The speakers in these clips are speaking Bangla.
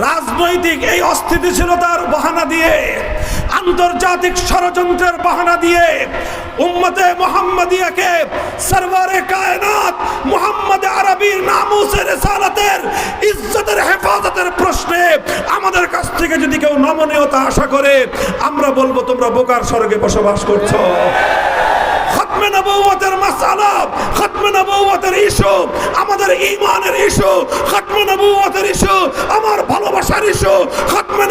রাজনৈতিক এই অস্থিতিশীলতার বাহানা দিয়ে, আন্তর্জাতিক ষড়যন্ত্রের বাহানা দিয়ে, উম্মতে মোহাম্মদিয়াকে সরওয়ারে কায়নাত মোহাম্মদ আরবির নামুসের রেসালাতের, ইজ্জতের হেফাজতের প্রশ্নে আমাদের কাছ থেকে যদি কেউ নমনীয়তা আশা করে, আমরা বলব তোমরা বোকার স্বর্গে বসবাস করছ। খতমে নবুয়তের নবুয়তের ইস্যু, আমাদের ইস্যু নবুয়তের ইস্যু, আমার ভালোবাসার ইস্যু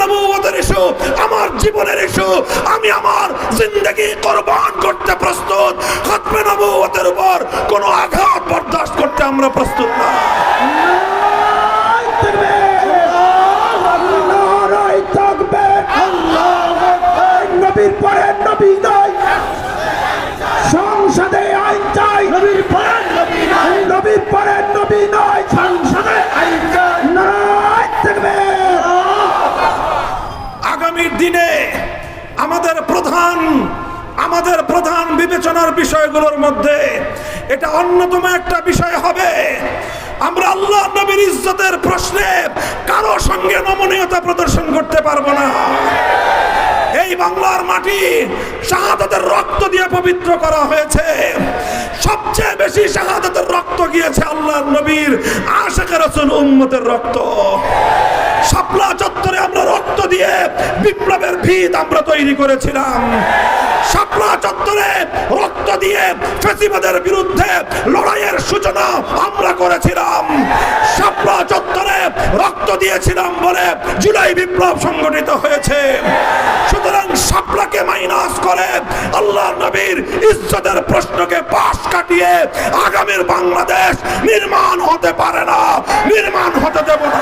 নবুয়তের ইস্যু, আমার জীবনের ইস্যু, আমি আমার করতে প্রস্তুত নবুয়তের উপর কোনো আঘাত বরদাস্ত করতে আমরা প্রস্তুত না। নবীর নবী সংসদে আইন চাই নবীর পরে নবী নবীর পরে নবী নয়, সংসদে আগামীর দিনে আমাদের প্রধান আমাদের প্রধান বিবেচনার বিষয়গুলোর মধ্যে এটা অন্যতম একটা বিষয় হবে। আমরা আল্লাহ নবীর ইজ্জতের প্রশ্নে কারও সঙ্গে নমনীয়তা প্রদর্শন করতে পারব না। এই বাংলার মাটি শাহাদাতের রক্ত দিয়ে পবিত্র করা হয়েছে। সবচেয়ে বেশি শাহাদাতের রক্ত গিয়েছে আল্লাহর নবীর আশেখ রসুল উম্মতের রক্ত। শাপলা চত্বরে আমরা রক্ত দিয়ে বিপ্লবের ভিত আমরা তৈরি করেছিলাম। শাপলা চত্বরে রক্ত দিয়ে ফেসিবাদের বিরুদ্ধে লড়াইয়ের সূচনা আমরা করেছিলাম। শাপলা চত্বরে রক্ত দিয়েছিলাম বলে জুলাই বিপ্লব সংগঠিত হয়েছে। সুতরাং শাপলাকে মাইনাস করে আল্লাহ নবীর ইজ্জতের প্রশ্নকে পাশ কাটিয়ে আগামীর বাংলাদেশ নির্মাণ হতে পারে না। নির্মাণ হতে দেব না।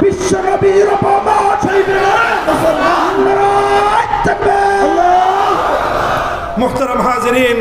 বিশ্ব নবীর অপমান মোহতারাম হাজরিন।